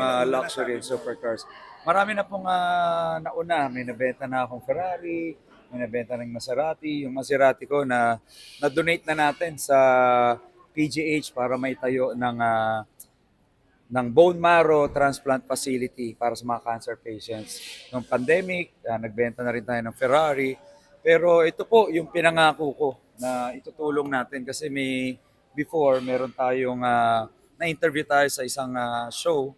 ah, luxury and supercars. Marami na pong ah, nauna. May nabenta na akong Ferrari, may nabenta ng Maserati. Yung Maserati ko na na-donate na natin sa PGH para may tayo ng ah, ng bone marrow transplant facility para sa mga cancer patients. Nung pandemic, ah, nagbenta na rin tayo ng Ferrari. Pero ito po yung pinangako ko na itutulong natin kasi may before meron tayong ah, na-interview tayo sa isang ah, show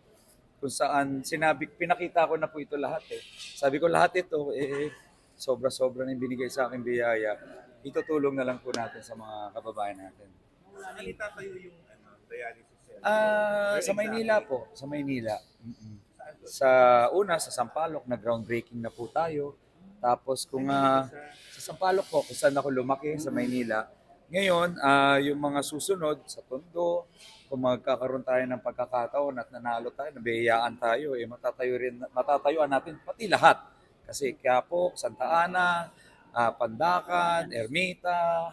kung saan sinabi, pinakita ko na po ito lahat eh. Sabi ko lahat ito, eh, sobra-sobra na yung binigay sa akin biyaya. Itutulong na lang po natin sa mga kababayan natin. Saan itatayo yung ano, dialysis? Ah, sa Maynila po, sa Maynila. Mm-mm. Sa una sa Sampaloc, na groundbreaking na po tayo. Tapos kung ah, sa Sampaloc po, kung saan ako lumaki sa Maynila. Ngayon, ah, yung mga susunod sa Tondo, kung magkakaroon tayo ng pagkakataon at nanalo tayo, nabihayaan tayo, eh matatayo rin, matatayuan natin pati lahat. Kasi Quiapo, Santa Ana, ah, Pandacan, Ermita,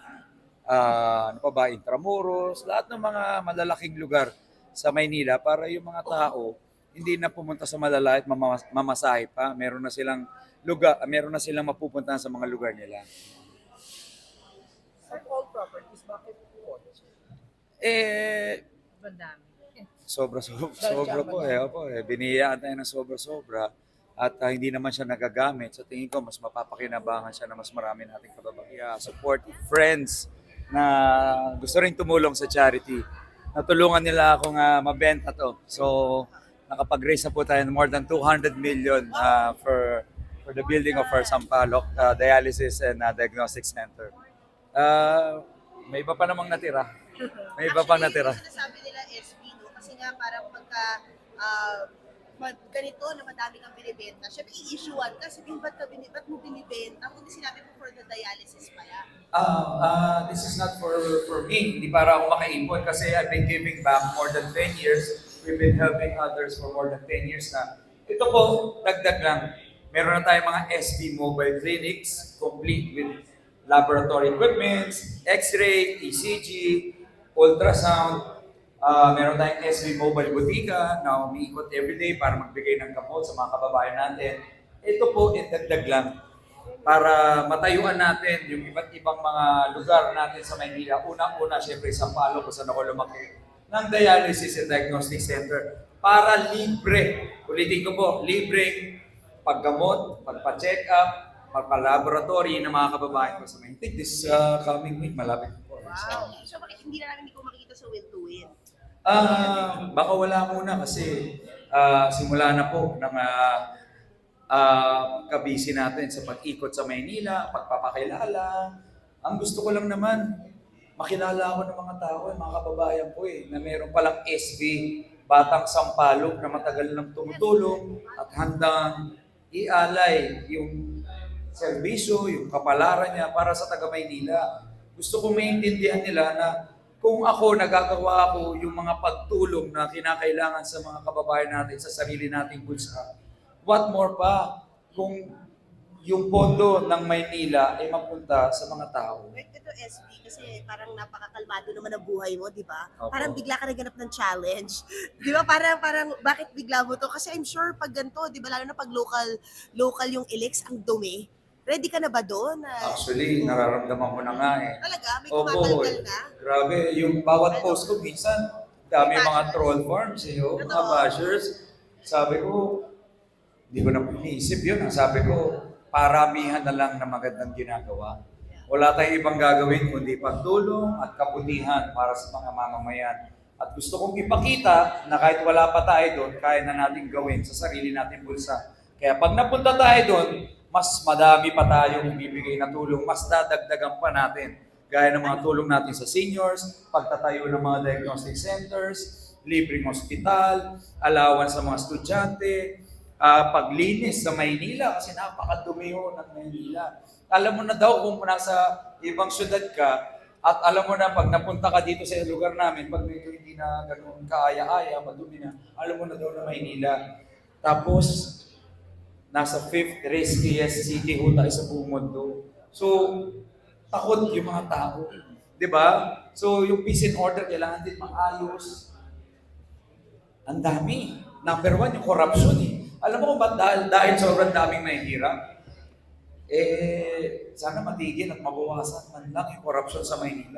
ah, ano pa ba, Intramuros, lahat ng mga malalaking lugar sa Maynila para yung mga tao hindi na pumunta sa malalait mama- mamasahe pa. Meron na silang lugar, meron na silang mapupuntahan sa mga lugar nila. Sa all properties, bakit po? Eh, Madami. sobra sobra, sobra po eh, opo, eh. Biniyaan tayo ng sobra sobra at ah, hindi naman siya nagagamit. Sa tingin ko mas mapapakinabangan siya na mas marami nating kababayan. Support friends na gusto rin tumulong sa charity. Natulungan nila akong ah, mabenta to. So nakapag-raise na po tayo ng more than 200 million ah, for for the building of our Sampaloc ah, Dialysis and ah, Diagnostic Center. Ah, may iba pa namang natira. May iba pa natira. Actually, yung sinasabi nga parang pagka ah, mag, ganito na madami kang binibenta, syempre i-issuean ka, sabihin ba't, ka bini, ba't mo binibenta? Kundi sinabi mo for the dialysis pala. Ah, ah, this is not for for me. Hindi para ako makaipon kasi I've been giving back more than 10 years. We've been helping others for more than 10 years na. Ito po, dagdag lang. Meron na tayong mga SB mobile clinics complete with laboratory equipments, X-ray, ECG, ultrasound. Ah, meron tayong SB mobile butika na umiikot everyday para magbigay ng gamot sa mga kababayan natin. Ito po, itagdag lang para matayuan natin yung iba't ibang mga lugar natin sa Maynila. Unang-una, syempre, sa Palo, kung saan ako lumaki, ng Dialysis and Diagnostic Center para libre, ulitin ko po, libre paggamot, pagpa-check up, pagpa-laboratory ng mga kababayan ko sa Maynila. This uh, coming week, malapit po. Wow. So, hindi na namin hindi ko makikita sa win to win? Ah, baka wala muna kasi ah, simula na po ng ah, ah, kabisi natin sa pag-ikot sa Maynila, pagpapakilala. Ang gusto ko lang naman, makilala ako ng mga tao, eh, mga kababayan ko eh, na meron palang SB, Batang Sampalok na matagal nang tumutulong at handang ialay yung serbisyo, yung kapalaran niya para sa taga Maynila. Gusto kong maintindihan nila na kung ako nagagawa ko yung mga pagtulong na kinakailangan sa mga kababayan natin sa sarili nating bulsa, what more pa kung yung pondo ng Maynila ay mapunta sa mga tao. Ito SB kasi parang napakakalmado naman ang buhay mo, di ba? Opo. Parang bigla ka naganap ng challenge. di ba? Parang, parang, bakit bigla mo to? Kasi I'm sure pag ganito, di ba? Lalo na pag local, local yung Elix, ang dumi. Ready ka na ba doon? Na, Actually, nararamdaman ko na nga eh. Talaga? May Opo, tumatalgal na? grabe. Yung bawat post ko, minsan, dami mga troll farms, eh, oh, mga Totoo. bashers. Sabi ko, hindi ko na iniisip yun. ah. Sabi ko, paramihan na lang na magandang ginagawa. Wala tayong ibang gagawin kundi pagtulong at kabutihan para sa mga mamamayan. At gusto kong ipakita na kahit wala pa tayo doon, kaya na natin gawin sa sarili nating bulsa. Kaya pag napunta tayo doon, mas madami pa tayong ibibigay na tulong, mas dadagdagan pa natin. Gaya ng mga tulong natin sa seniors, pagtatayo ng mga diagnostic centers, libreng hospital, allowance sa mga estudyante, ah, paglinis sa Maynila kasi napakadumi ho ng Maynila. Alam mo na daw kung nasa ibang syudad ka at alam mo na pag napunta ka dito sa lugar namin, pag medyo hindi na ganun kaaya-aya, madumi na, alam mo na daw na Maynila. Tapos, nasa fifth riskiest city ho tayo sa buong mundo. So, takot yung mga tao. 'Di ba? So, yung peace and order kailangan din maayos. Ang dami. number one, yung corruption eh. Alam mo kung ba't dahil, dahil sobrang daming mahihirap? Eh, sana matigil at mabawasan man lang yung corruption sa Maynila.